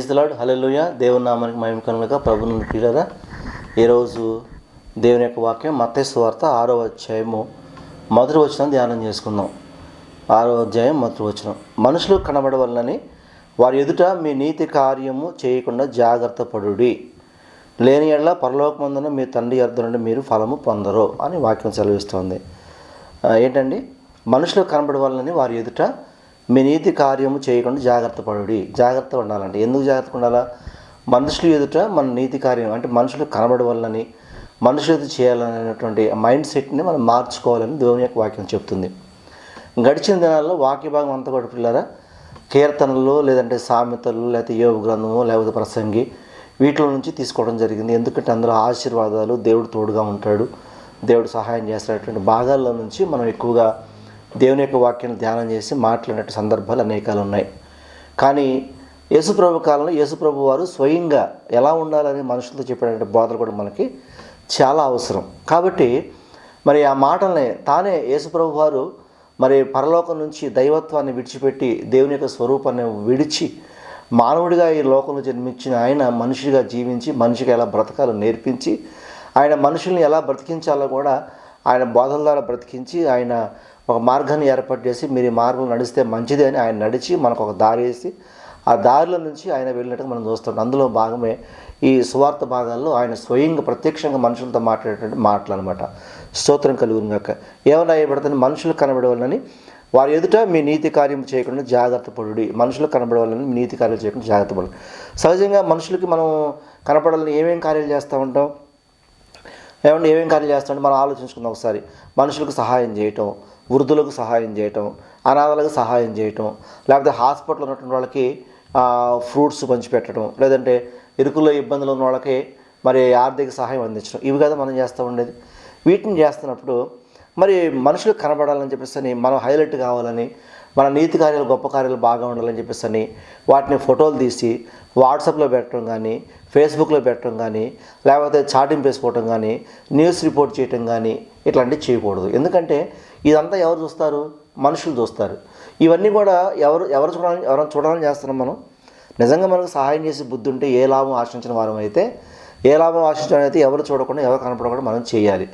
ఇస్తలాడు hallelujah దేవుని నామానికి మహిమ కనుక ప్రభుని ప్రియులరా ఈరోజు దేవుని యొక్క వాక్యం మత్స్సు వార్త ఆరో అధ్యాయము మొదటి వచనం ధ్యానం చేసుకుందాం. ఆరో అధ్యాయం మొదటి వచనం. మనుషులు కనబడవలనని వారి ఎదుట మీ నీతి కార్యము చేయకుండా జాగ్రత్త పడుడి. లేని ఎడ్ల పరలోకమందున మీ తండ్రి అర్థ నుండి మీరు ఫలము పొందరు అని వాక్యం సెలవిస్తోంది. ఏంటండి? మనుషులు కనబడవాలని వారి ఎదుట మీ నీతి కార్యము చేయకుండా జాగ్రత్త పడుడి. జాగ్రత్త ఉండాలంటే ఎందుకు జాగ్రత్త ఉండాలా? మనుషులు ఎదుట మన నీతి కార్యం అంటే మనుషులు కనబడవాలని మనుషులు ఎదుట చేయాలనేటువంటి మైండ్ సెట్ని మనం మార్చుకోవాలని దేవుని యొక్క వాక్యం చెప్తుంది. గడిచిన దినాల్లో వాక్య భాగం అంతా కూడా పిల్లరా కీర్తనలు లేదంటే సామెతలు లేకపోతే యోగ గ్రంథము లేకపోతే ప్రసంగి వీటిలో నుంచి తీసుకోవడం జరిగింది. ఎందుకంటే అందులో ఆశీర్వాదాలు దేవుడు తోడుగా ఉంటాడు. దేవుడు సహాయం చేస్తున్నటువంటి భాగాల్లో నుంచి మనం ఎక్కువగా దేవుని యొక్క వాక్యాన్ని ధ్యానం చేసి మాట్లాడినట్టు సందర్భాలు అనేకాలు ఉన్నాయి. కానీ యేసుప్రభు కాలంలో యేసుప్రభు వారు స్వయంగా ఎలా ఉండాలని మనుషులతో చెప్పినటువంటి బోధలు కూడా మనకి చాలా అవసరం. కాబట్టి మరి ఆ మాటల్ని తానే యేసుప్రభు వారు మరి పరలోకం నుంచి దైవత్వాన్ని విడిచిపెట్టి దేవుని యొక్క స్వరూపాన్ని విడిచి మానవుడిగా ఈ లోకంలో జన్మించిన ఆయన మనిషిగా జీవించి మనిషికి ఎలా బ్రతకాలో నేర్పించి ఆయన మనుషుల్ని ఎలా బ్రతికించాలో కూడా ఆయన బోధల ద్వారా బ్రతికించి ఆయన ఒక మార్గాన్ని ఏర్పాటు చేసి మీరు ఈ మార్గం నడిస్తే మంచిది అని ఆయన నడిచి మనకు ఒక దారి వేసి ఆ దారిలో నుంచి ఆయన వెళ్ళినట్టుగా మనం చూస్తాం. అందులో భాగమే ఈ సువార్త భాగాల్లో ఆయన స్వయంగా ప్రత్యక్షంగా మనుషులతో మాట్లాడేటువంటి మాటలు అనమాట స్తోత్రం కలుగును గాక. ఏమన్నా అయ్యబడుతుంది మనుషులు కనబడవాలని వారి ఎదుట మీ నీతి కార్యం చేయకుండా జాగ్రత్త పడుడి. మనుషులు కనబడవాలని మీ నీతి కార్యాలు చేయకుండా జాగ్రత్త పడు. సహజంగా మనుషులకి మనం కనపడాలని ఏమేమి కార్యాలు చేస్తూ ఉంటాం? ఏమంటే ఏమేం కార్యాలు చేస్తామంటే మనం ఆలోచించుకుందాం ఒకసారి. మనుషులకు సహాయం చేయటం వృద్ధులకు సహాయం చేయటం అనాథలకు సహాయం చేయటం లేకపోతే హాస్పిటల్ ఉన్నటువంటి వాళ్ళకి ఫ్రూట్స్ పంచిపెట్టడం లేదంటే ఇరుకుల్లో ఇబ్బందులు ఉన్న వాళ్ళకి మరి ఆర్థిక సహాయం అందించడం. ఇవి కదా మనం చేస్తూ ఉండేది. వీటిని చేస్తున్నప్పుడు మరి మనుషులకు కనబడాలని చెప్పేసి మనం హైలైట్ కావాలని మన నీతి కార్యాలు గొప్ప కార్యాలు బాగా ఉండాలని చెప్పేసి అని వాటిని ఫోటోలు తీసి వాట్సాప్లో పెట్టడం కానీ ఫేస్బుక్లో పెట్టడం కానీ లేకపోతే చాటింగ్ వేసుకోవటం కానీ న్యూస్ రిపోర్ట్ చేయటం కానీ ఇట్లాంటివి చేయకూడదు. ఎందుకంటే ఇదంతా ఎవరు చూస్తారు? మనుషులు చూస్తారు. ఇవన్నీ కూడా ఎవరు ఎవరు చూడాలని ఎవరైనా చూడాలని చేస్తున్నాం మనం. నిజంగా మనకు సహాయం చేసి బుద్ధి ఉంటే ఏ లాభం ఆశించిన వారం అయితే ఏ లాభం ఆశించడం అయితే ఎవరు చూడకుండా ఎవరు కనపడకుండా మనం చేయాలి.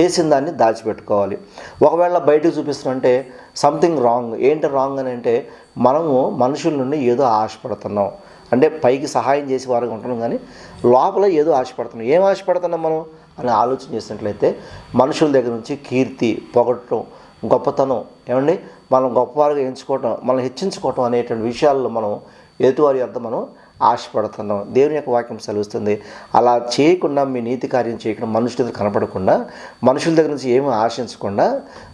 చేసిన దాన్ని దాచిపెట్టుకోవాలి. ఒకవేళ బయటకు చూపిస్తుందంటే సంథింగ్ రాంగ్ ఏంటి రాంగ్ అని అంటే మనము మనుషుల నుండి ఏదో ఆశపడుతున్నాం. అంటే పైకి సహాయం చేసే వారికి ఉంటున్నాం కానీ లోపల ఏదో ఆశపడుతున్నాం. ఏం ఆశపడుతున్నాం మనం? అని ఆలోచన చేసినట్లయితే మనుషుల దగ్గర నుంచి కీర్తి పొగట్టడం గొప్పతనం ఏమండి? మనం గొప్పవారుగా ఎంచుకోవటం మనం హెచ్చించుకోవటం అనేటువంటి విషయాల్లో మనం ఎదుటివారి వద్ద మనం ఆశపడుతున్నాం. దేవుని యొక్క వాక్యం సెలవుస్తుంది. అలా చేయకుండా మీ నీతి కార్యం చేయకుండా మనుషుల దగ్గర కనపడకుండా మనుషుల దగ్గర నుంచి ఏమీ ఆశించకుండా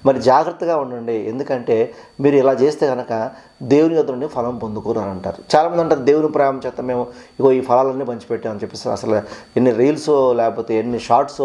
మరి జాగ్రత్తగా ఉండండి. ఎందుకంటే మీరు ఇలా చేస్తే కనుక దేవుని యొద్ద నుండి ఫలం పొందుకోరు అని అంటారు చాలామంది అంటారు దేవుని ప్రేమ చేత మేము ఇగో ఈ ఫలాలన్నీ పంచిపెట్టామని చెప్పేసి అసలు ఎన్ని రీల్స్ లేకపోతే ఎన్ని షార్ట్స్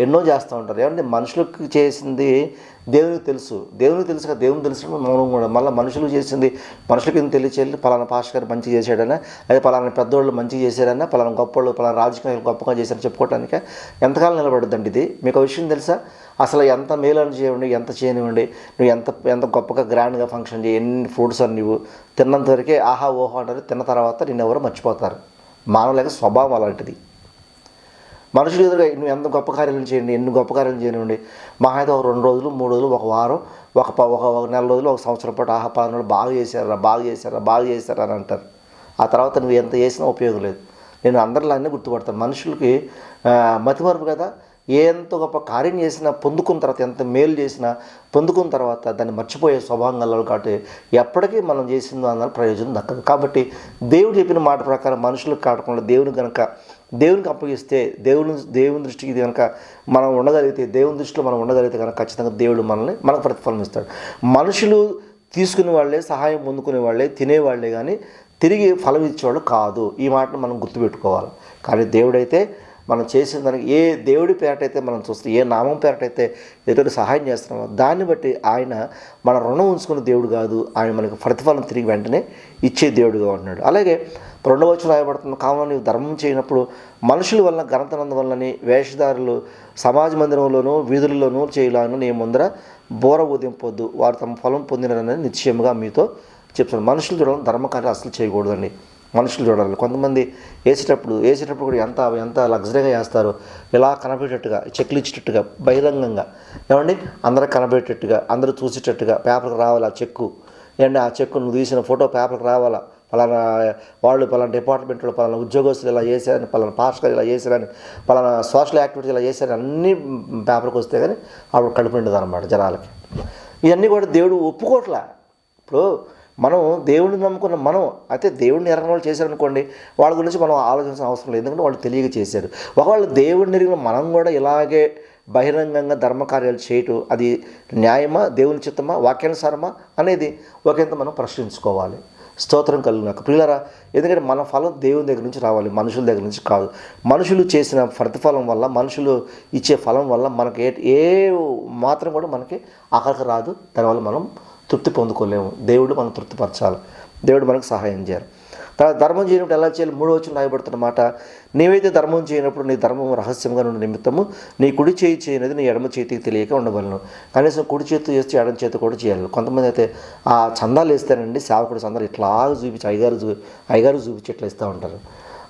ఎన్నో చేస్తూ ఉంటారు. ఏమంటే మనుషులకు చేసింది దేవునికి తెలుసు. దేవునికి తెలుసు కదా దేవుని తెలుసు మనం కూడా. మళ్ళీ మనుషులు చేసింది మనుషులకి ఎందుకు తెలియచేయాలి పలానా పాష గారు మంచిగా చేశాడనా అదే పలానా పెద్దోళ్ళు మంచిగా చేశారన్నా పలానా గొప్పవాళ్ళు పలానా రాజకీయాలు గొప్పగా చేశారని చెప్పుకోవడానికి ఎంతకాలం నిలబడద్దండి ఇది? మీకు విషయం తెలుసా? అసలు ఎంత మేలు చేయండి ఎంత చేయనివ్వండి? నువ్వు ఎంత ఎంత గొప్పగా గ్రాండ్గా ఫంక్షన్ చేయి ఎన్ని ఫ్రూట్స్ అని నువ్వు తిన్నంత వరకే ఆహా ఓహో అంటారు. తిన్న తర్వాత నిన్ను ఎవరో మర్చిపోతారు. మానవుల యొక్క స్వభావం అలాంటిది. మనుషులు ఎదురుగా నువ్వు ఎంత గొప్ప కార్యాలు చేయండి ఎన్ని గొప్ప కార్యాలు చేయనివ్వండి మహా అయితే ఒక రెండు రోజులు మూడు రోజులు ఒక వారం ఒక ఒక ఒక నెల రోజులు ఒక సంవత్సరం పాటు ఆహా పలానా బాగా చేశారా బాగా చేశారా బాగా చేశారా అని అంటారు. ఆ తర్వాత నువ్వు ఎంత చేసినా ఉపయోగం లేదు. నేను అందరిలో అన్నీ గుర్తుపడతాను. మనుషులకి మతిమరుపు కదా. ఎంత గొప్ప కార్యం చేసినా పొందుకున్న తర్వాత ఎంత మేలు చేసినా పొందుకున్న తర్వాత దాన్ని మర్చిపోయే స్వభావం గలవాళ్ళు కాబట్టి ఎప్పటికీ మనం చేసిందో అన్న ప్రయోజనం దక్కదు. కాబట్టి దేవుడు చెప్పిన మాట ప్రకారం మనుషులకు కాకుండా దేవుని కనుక దేవునికి అప్పగిస్తే దేవుని దేవుని దృష్టికి ఇది కనుక మనం ఉండగలిగితే దేవుని దృష్టిలో మనం ఉండగలిగితే కనుక ఖచ్చితంగా దేవుడు మనల్ని మనకు ప్రతిఫలం ఇస్తాడు మనుషులు తీసుకునే వాళ్ళే సహాయం పొందుకునే వాళ్ళే తినేవాళ్ళే కానీ తిరిగి ఫలం ఇచ్చేవాళ్ళు కాదు. ఈ మాటను మనం గుర్తుపెట్టుకోవాలి. కానీ దేవుడైతే మనం చేసిన దానికి ఏ దేవుడి పేరటైతే మనం చూస్తే ఏ నామం పేరటైతే ఎదుటి సహాయం చేస్తున్నామో దాన్ని బట్టి ఆయన మన రుణం ఉంచుకున్న దేవుడు కాదు. ఆయన మనకు ప్రతిఫలం తిరిగి వెంటనే ఇచ్చే దేవుడుగా ఉన్నాడు అలాగే రెండవ వచ్చిన రాయబడుతున్న కావున నీవు ధర్మం చేయనప్పుడు మనుషుల వలన ఘనతనందు వల్లని వేషధారులు సమాజ మందిరంలోనూ వీధులలోనూ చేయాలని. నీ ముందర బోర ఉదింపొద్దు వారు తమ ఫలం పొందినని నిశ్చయముగా మీతో చెప్తున్నాను మనుషులు చూడడం ధర్మకార్యాలు అసలు చేయకూడదండి. మనుషులు చూడాలి. కొంతమంది వేసేటప్పుడు వేసేటప్పుడు కూడా ఎంత ఎంత లగ్జరీగా వేస్తారు ఇలా కనబడేటట్టుగా చెక్లు ఇచ్చేటట్టుగా బహిరంగంగా. ఏమండి? అందరూ కనబడేటట్టుగా అందరూ చూసేటట్టుగా పేపర్కి రావాలి ఆ చెక్కు? ఏంటంటే ఆ చెక్కు నువ్వు తీసిన ఫోటో పేపర్కి రావాలా? పలానా వాళ్ళు పలానా డిపార్ట్మెంట్లో పలానా ఉద్యోగస్తులు ఇలా చేశారని పలానా పాస్టర్ ఇలా చేశారని పలానా సోషల్ యాక్టివిటీస్ ఇలా చేశారని అన్నీ పేపర్కి వస్తే కానీ అప్పుడు కడుపు నిండదు అనమాట జనాలకి. ఇవన్నీ కూడా దేవుడు ఒప్పుకోట్లా. ఇప్పుడు మనం దేవుడిని నమ్ముకున్న మనం అయితే దేవుడిని ఎరగని వాళ్ళు చేశారనుకోండి వాళ్ళ గురించి మనం ఆలోచించిన అవసరం లేదు. ఎందుకంటే వాళ్ళు తెలియక చేశారు. ఒకవేళ దేవుడిని ఎరిగిన మనం కూడా ఇలాగే బహిరంగంగా ధర్మకార్యాలు చేయటం అది న్యాయమా దేవుని చిత్తమా వాక్యానుసారమా అనేది ఒకంత మనం ప్రశ్నించుకోవాలి. స్తోత్రం కలిగిన ప్రియులరా ఎందుకంటే మన ఫలం దేవుని దగ్గర నుంచి రావాలి మనుషుల దగ్గర నుంచి కాదు. మనుషులు చేసిన ప్రతిఫలం వల్ల మనుషులు ఇచ్చే ఫలం వల్ల మనకి ఏ ఏ మాత్రం కూడా మనకి ఆఖరికి రాదు. దానివల్ల మనం తృప్తి పొందుకోలేము. దేవుడు మనం తృప్తిపరచాలి. దేవుడు మనకు సహాయం చేయాలి. తర్వాత ధర్మం చేయనప్పుడు ఎలా చేయాలి? మూడో వచ్చిన రాయబడుతున్న మాట నీవైతే ధర్మం చేయనప్పుడు నీ ధర్మం రహస్యంగా ఉన్న నిమిత్తము నీ కుడి చేయి చేయనది నీ ఎడమ చేతికి తెలియక ఉండవలను. కనీసం కుడి చేతి చేస్తే ఎడమ చేతి కూడా చేయాలి. కొంతమంది అయితే ఆ చందాలు వేస్తారండి సేవకుడు చందాలు ఇట్లా చూపించి అయ్యగారు చూ అయ్యగారు చూపించి ఇట్లా ఇస్తూ ఉంటారు.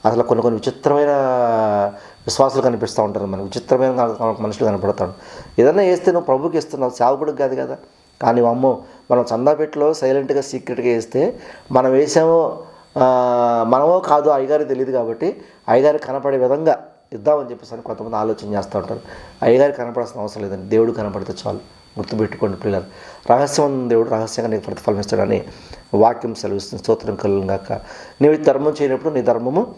అసలు కొన్ని కొన్ని విచిత్రమైన విశ్వాసాలు కనిపిస్తూ ఉంటారు మనకు. విచిత్రమైన మనుషులు కనపడతాడు ఏదైనా వేస్తే నువ్వు ప్రభుకి ఇస్తున్నావు సేవకుడికి కాదు కదా. కానీ అమ్మో మనం చందాపెట్టలో సైలెంట్గా సీక్రెట్గా వేస్తే మనం వేసామో మనమో కాదు అయ్యగారికి తెలియదు కాబట్టి అయ్యగారు కనపడే విధంగా ఇద్దామని చెప్పేసి కొంతమంది ఆలోచన చేస్తూ ఉంటారు. అయ్యగారు కనపడాల్సిన అవసరం లేదండి. దేవుడు కనపడితే చాలు. గుర్తుపెట్టుకోండి పిల్లలు. రహస్యం దేవుడు రహస్యంగా నీకు ప్రతిఫలం ఇస్తాడని వాక్యం సెలవిస్తుంది. స్తోత్రం కలుగాక నీవు ధర్మం చేయనప్పుడు నీ ధర్మము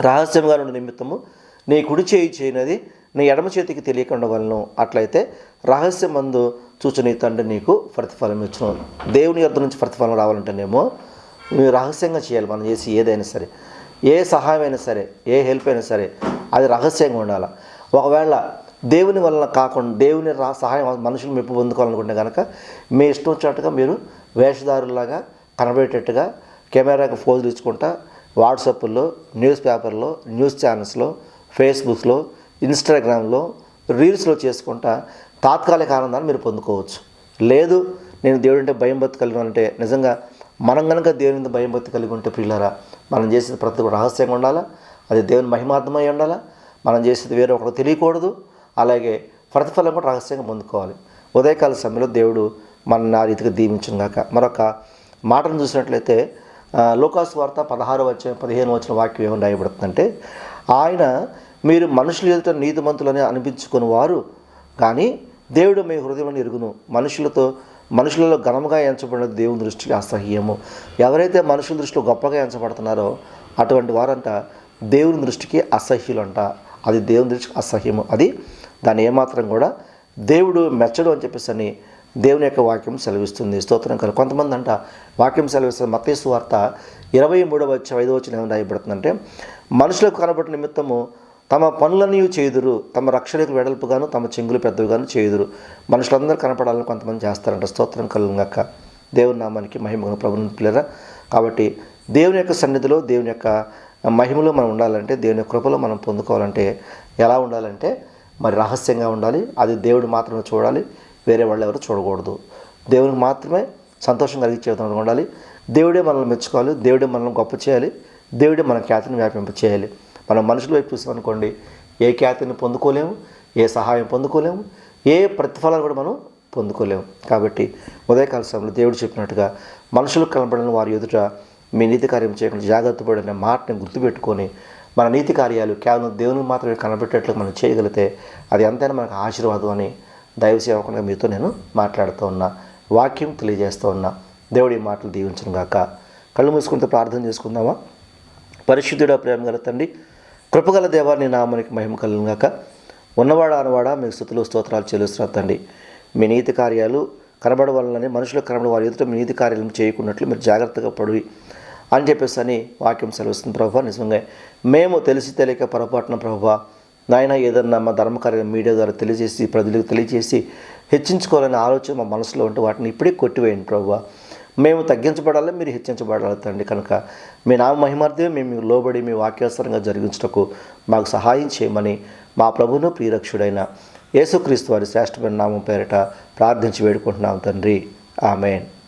రహస్యంగా నుండి నిమిత్తము నీ కుడి చేయి చేయనది నీ ఎడమ చేతికి తెలియకుండా వలను. అట్లయితే రహస్యమందు చూచు నీ తండ్రి నీకు ప్రతిఫలం ఇచ్చును. దేవుని అర్థం నుంచి ప్రతిఫలం రావాలంటేనేమో మీరు రహస్యంగా చేయాలి. మనం చేసి ఏదైనా సరే ఏ సహాయం అయినా సరే ఏ హెల్ప్ అయినా సరే అది రహస్యంగా ఉండాలి. ఒకవేళ దేవుని వలన కాకుండా దేవుని రా సహాయం మనుషులు మెప్పు పొందుకోవాలనుకుంటే కనుక మీ ఇష్టం వచ్చినట్టుగా మీరు వేషధారులాగా కనబడేటట్టుగా కెమెరాకి ఫోజులు ఇచ్చుకుంటా వాట్సాప్లో న్యూస్ పేపర్లో న్యూస్ ఛానల్స్లో ఫేస్బుక్లో ఇన్స్టాగ్రామ్లో రీల్స్లో చేసుకుంటా తాత్కాలిక ఆనందాన్ని మీరు పొందుకోవచ్చు. లేదు నేను దేవుడు అంటే భయం భక్తి కలిగి అంటే నిజంగా మనం కనుక దేవుని మీద భయం భక్తి కలిగి ఉంటే ప్రియులరా మనం చేసిన ప్రతి రహస్యంగా ఉండాలా? అది దేవుని మహిమార్థమై ఉండాలా? మనం చేసేది వేరే ఒకరు తెలియకూడదు. అలాగే ప్రతిఫలం కూడా రహస్యంగా పొందుకోవాలి. ఉదయకాల సమయంలో దేవుడు మన ఆ రీతిగా దీవించును గాక. మరొక మాటను చూసినట్లయితే లోకాసు వార్త పదహారు వచ్చిన పదిహేను వచ్చిన వాక్యం ఏమని రాయబడుతుందంటే ఆయన మీరు మనుషులు ఎదుట నీతిమంతులని అనిపించుకుని వారు కానీ దేవుడు మీ హృదయంలో ఎరుగును. మనుషులతో మనుషులలో ఘనముగా ఎంచబడిన దేవుని దృష్టికి అసహ్యము. ఎవరైతే మనుషుల దృష్టిలో గొప్పగా ఎంచబడుతున్నారో అటువంటి వారంట దేవుని దృష్టికి అసహ్యులంట. అది దేవుని దృష్టికి అసహ్యము. అది దాన్ని ఏమాత్రం కూడా దేవుడు మెచ్చడు అని చెప్పేసి అని దేవుని యొక్క వాక్యం సెలవిస్తుంది. స్తోత్రం కల కొంతమంది అంట వాక్యం సెలవిస్తుంది. మతేసు వార్త ఇరవై మూడవ వచ్చి ఐదో వచ్చిన ఏమైనా రాయబడుతుందంటే మనుషులకు కనబడిన నిమిత్తము తమ పనులన్నీ చేయుదురు తమ రక్షణకు వెడల్పుగాను తమ చెంగులు పెద్దవిగాను చేయుదురు మనుషులందరూ కనపడాలని కొంతమంది చేస్తారంట. స్తోత్రం కలుగాక దేవుని నామానికి మహిమ ప్రభుని పిల్లరా. కాబట్టి దేవుని యొక్క సన్నిధిలో దేవుని యొక్క మహిమలో మనం ఉండాలంటే దేవుని కృపలో మనం పొందుకోవాలంటే ఎలా ఉండాలంటే మరి రహస్యంగా ఉండాలి. అది దేవుడు మాత్రమే చూడాలి. వేరే వాళ్ళు ఎవరు చూడకూడదు. దేవునికి మాత్రమే సంతోషం కలిగించే విధంగా ఉండాలి. దేవుడే మనల్ని మెచ్చుకోవాలి. దేవుడే మనల్ని గొప్ప చేయాలి. దేవుడే మన ఖ్యాతిని వ్యాపింప చేయాలి మనం మనుషుల వైపు చూసామనుకోండి ఏ ఖ్యాతిని పొందుకోలేము ఏ సహాయం పొందుకోలేము ఏ ప్రతిఫలాలు కూడా మనం పొందుకోలేము. కాబట్టి ఉదయకాల సమయంలో దేవుడు చెప్పినట్టుగా మనుషులకు కనబడిన వారి ఎదుట మీ నీతి కార్యం చేయకుండా జాగ్రత్త పడిన మాటని గుర్తుపెట్టుకొని మన నీతి కార్యాలు కేవలం దేవుని మాత్రమే కనబెట్టేట్లు మనం చేయగలిగితే అది ఎంతైనా మనకు ఆశీర్వాదం అని దైవ మీతో నేను మాట్లాడుతూ ఉన్నా వాక్యం తెలియజేస్తూ ఉన్నా. దేవుడి మాటలు దీవించను గాక. కళ్ళు మూసుకుంటే ప్రార్థన చేసుకుందామా? పరిశుద్ధుడ ప్రేమ గల తండ్రి కృపగల దేవాన్ని నామానికి మహిమ కలుగాక ఉన్నవాడ అనవాడ మీకు స్థుతులు స్తోత్రాలు చెల్లిస్తున్నా తండ్రి మీ నీతి కార్యాలు కనబడవాలని మనుషులకు కనబడి వారి ఎదుట మీ నీతి కార్యాలను చేయకున్నట్లు మీరు జాగ్రత్తగా పడి అని చెప్పేసి అని వాక్యం సెలవుస్తుంది ప్రభావ. నిజంగా మేము తెలిసి తెలియక పొరపాటున ప్రభా నాయన ఏదన్నా మా ధర్మకార్యం మీడియా ద్వారా తెలియజేసి ప్రజలకు తెలియజేసి హెచ్చించుకోవాలనే ఆలోచన మా మనసులో ఉంటే వాటిని ఇప్పుడే కొట్టివేయండి ప్రభా మేము తగ్గించబడాలి? మీరు హెచ్చించబడాలి తండ్రి కనుక మీ నామ మహిమార్థమే మేము మీకు లోబడి మీ వాక్యాసరంగా జరిగించటకు మాకు సహాయం చేయమని మా ప్రభును ప్రియరక్షుడైన యేసుక్రీస్తు వారి శ్రేష్టమైన నామం పేరిట ప్రార్థించి వేడుకుంటున్నాం తండ్రి. ఆమెన్.